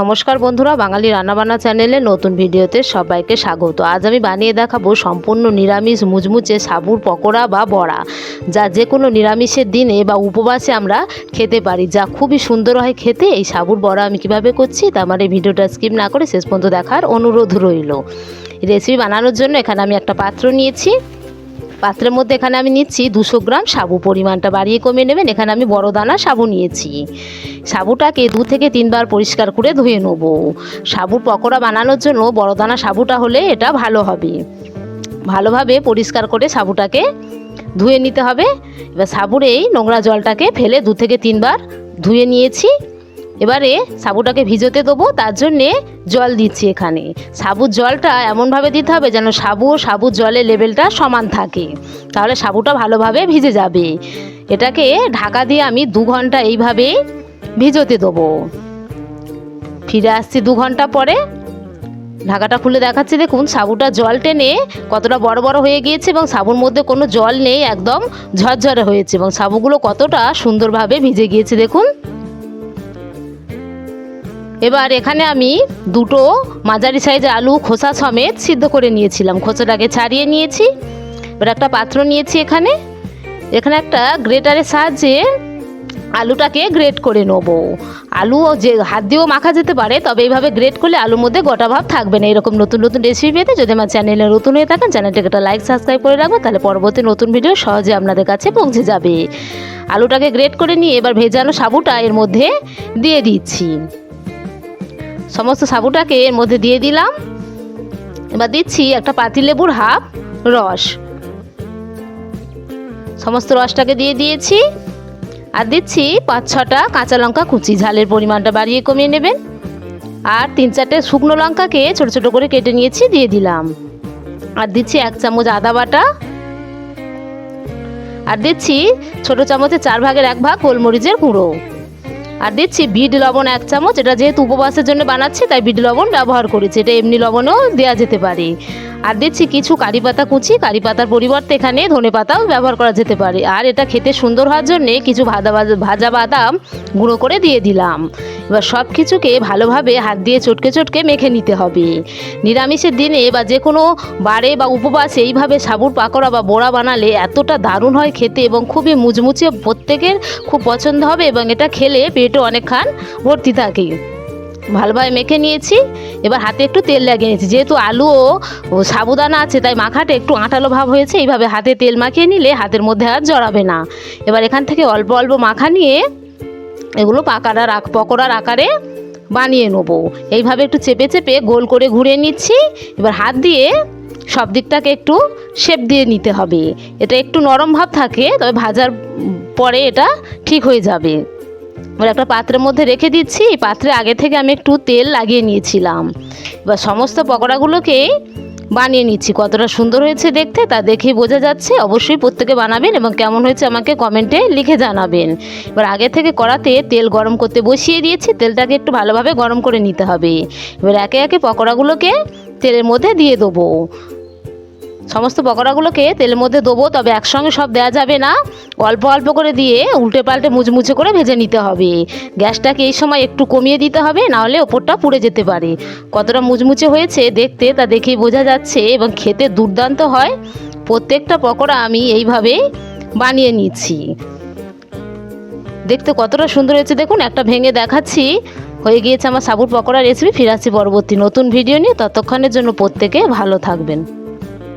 নমস্কার বন্ধুরা, বাঙালি রান্নাবান্না চ্যানেলে নতুন ভিডিওতে সবাইকে স্বাগত। আজ আমি বানিয়ে দেখাবো সম্পূর্ণ নিরামিষ মুচমুচে সাবুর পকোড়া বা বড়া, যা যে কোনো নিরামিষের দিনে বা উপবাসে আমরা খেতে পারি, যা খুবই সুন্দর হয় খেতে। এই সাবুর বড়া আমি কীভাবে করছি তা আমার এই ভিডিওটা স্কিপ না করে শেষ পর্যন্ত দেখার অনুরোধ রইল। রেসিপি বানানোর জন্য এখানে আমি একটা পাত্র নিয়েছি। পাত্রের মধ্যে এখানে আমি নিচ্ছি দুশো গ্রাম সাবু। পরিমাণটা বাড়িয়ে কমিয়ে নেবেন। এখানে আমি বড় দানা সাবু নিয়েছি। সাবুটাকে দু থেকে তিনবার পরিষ্কার করে ধুয়ে নেব। সাবুর পকোড়া বানানোর জন্য বড় দানা সাবুটা হলে এটা ভালো হবে। ভালোভাবে পরিষ্কার করে সাবুটাকে ধুয়ে নিতে হবে। এবার সাবুর এই নোংরা জলটাকে ফেলে দু থেকে তিনবার ধুয়ে নিয়েছি। এবারে সাবুটাকে ভিজোতে দেবো, তার জন্যে জল দিচ্ছি এখানে। সাবুর জলটা এমনভাবে দিতে হবে যেন সাবু ও সাবুর জলের লেভেলটা সমান থাকে। তাহলে সাবুটা ভালোভাবে ভিজে যাবে। এটাকে ঢাকা দিয়ে আমি দু ঘণ্টা এইভাবে ভিজোতে দেবো। ফিরে আসছি দু ঘণ্টা পরে। ঢাকাটা খুলে দেখাচ্ছি, দেখুন সাবুটা জল টেনে কতটা বড় বড় হয়ে গিয়েছে এবং সাবুর মধ্যে কোনো জল নেই, একদম ঝরঝরে হয়েছে এবং সাবুগুলো কতটা সুন্দরভাবে ভিজে গিয়েছে দেখুন। এবার এখানে আমি দুটো মাঝারি সাইজের আলু খোসা সমেত সিদ্ধ করে নিয়েছিলাম। খোসাটাকে ছাড়িয়ে নিয়েছি। এবার একটা পাত্র নিয়েছি এখানে। এখানে একটা গ্রেটারের সাহায্যে আলুটাকে গ্রেট করে নেব। আলু যে হাত দিয়েও মাখা যেতে পারে, তবে এইভাবে গ্রেট করলে আলুর মধ্যে গোটা ভাব থাকবে না। এরকম নতুন নতুন রেসিপি পেতে যদি আমার চ্যানেলে নতুন হয়ে থাকেন, চ্যানেলটাকে একটা লাইক সাবস্ক্রাইব করে রাখবেন, তাহলে পরবর্তী নতুন ভিডিও সহজে আপনাদের কাছে পৌঁছে যাবে। আলুটাকে গ্রেট করে নিয়ে এবার ভেজানো সাবুটা এর মধ্যে দিয়ে দিচ্ছি। সমস্ত সাবুটাকে এর মধ্যে দিয়ে দিলাম। এবার দিচ্ছি একটা পাতিলেবুর হাফ রস। সমস্ত রসটাকে দিয়ে দিয়েছি। আর দিচ্ছি পাঁচ ছটা কাঁচা লঙ্কা কুচি। ঝালের পরিমাণটা বাড়িয়ে কমিয়ে নেবেন। আর তিন চারটে শুকনো লঙ্কাকে ছোট ছোট করে কেটে নিয়েছি, দিয়ে দিলাম। আর দিচ্ছি এক চামচ আদা বাটা। আর দিচ্ছি ছোট চামচে চার ভাগের এক ভাগ গোলমরিচের গুঁড়ো। আর দিচ্ছি বিট লবণ এক চামচ। এটা যেহেতু উপবাসের জন্য বানাচ্ছি, তাই বিট লবণ ব্যবহার করেছি। এটা এমনি লবণও দেওয়া যেতে পারে। আর দিচ্ছি কিছু কারি পাতা কুচি, কারি পাতার পরিবর্তে এখানে ধনে পাতাও ব্যবহার করা যেতে পারে। আর এটা খেতে সুন্দর হওয়ার জন্যে কিছু ভাজা ভাজা বাদাম গুঁড়ো করে দিয়ে দিলাম। এবার সব কিছুকে ভালোভাবে হাত দিয়ে চটকে চটকে মেখে নিতে হবে। নিরামিষের দিনে বা যে কোনো বারে বা উপবাসে এইভাবে সাবুর পাকোড়া বা বড়া বানালে এতটা দারুণ হয় খেতে এবং খুবই মুচমুচে, প্রত্যেকের খুব পছন্দ হবে এবং এটা খেলে পেটও অনেকক্ষণ ভর্তি থাকে। ভালোভাবে মেখে নিয়েছি। এবার হাতে একটু তেল লাগিয়ে নিয়েছি। যেহেতু আলু ও সাবুদানা আছে, তাই মাখাটা একটু আঁটালো ভাব হয়েছে। এইভাবে হাতে তেল মাখিয়ে নিলে হাতের মধ্যে আর জড়াবে না। এবার এখান থেকে অল্প অল্প মাখা নিয়ে এগুলো পাকাড়ার আক, পকোড়ার আকারে বানিয়ে নেব। এইভাবে একটু চেপে চেপে গোল করে ঘুরে নিচ্ছি। এবার হাত দিয়ে সব দিকটাকে একটু শেপ দিয়ে নিতে হবে। এটা একটু নরম ভাব থাকে, তবে ভাজার পরে এটা ঠিক হয়ে যাবে। এবার একটা পাত্রের মধ্যে রেখে দিচ্ছি। পাত্রে আগে থেকে আমি একটু তেল লাগিয়ে নিয়েছিলাম। এবার সমস্ত পকোড়াগুলোকে বানিয়ে নিচ্ছি। কতটা সুন্দর হয়েছে দেখতে, তা দেখেই বোঝা যাচ্ছে। অবশ্যই প্রত্যেকে বানাবেন এবং কেমন হয়েছে আমাকে কমেন্টে লিখে জানাবেন। এবার আগে থেকে কড়াতে তেল গরম করতে বসিয়ে দিয়েছি। তেলটাকে একটু ভালোভাবে গরম করে নিতে হবে। এবার একে একে পকোড়াগুলোকে তেলের মধ্যে দিয়ে দেবো। সমস্ত পকোড়াগুলোকে তেলের মধ্যে দেবো, তবে একসঙ্গে সব দেওয়া যাবে না। অল্প অল্প করে দিয়ে উল্টে পাল্টে মুচমুচে করে ভেজে নিতে হবে। গ্যাসটাকে এই সময় একটু কমিয়ে দিতে হবে, নাহলে ওপরটা পুড়ে যেতে পারে। কতটা মুচমুচে হয়েছে দেখতে, তা দেখেই বোঝা যাচ্ছে এবং খেতে দুর্দান্ত হয়। প্রত্যেকটা পকোড়া আমি এইভাবে বানিয়ে নিচ্ছি। দেখতে কতটা সুন্দর হয়েছে, দেখুন, একটা ভেঙে দেখাচ্ছি। হয়ে গিয়েছে আমার সাবুর পকোড়া রেসিপি ফিরে আসছি পরবর্তী নতুন ভিডিও নিয়ে। ততক্ষণের জন্য প্রত্যেকে ভালো থাকবেন।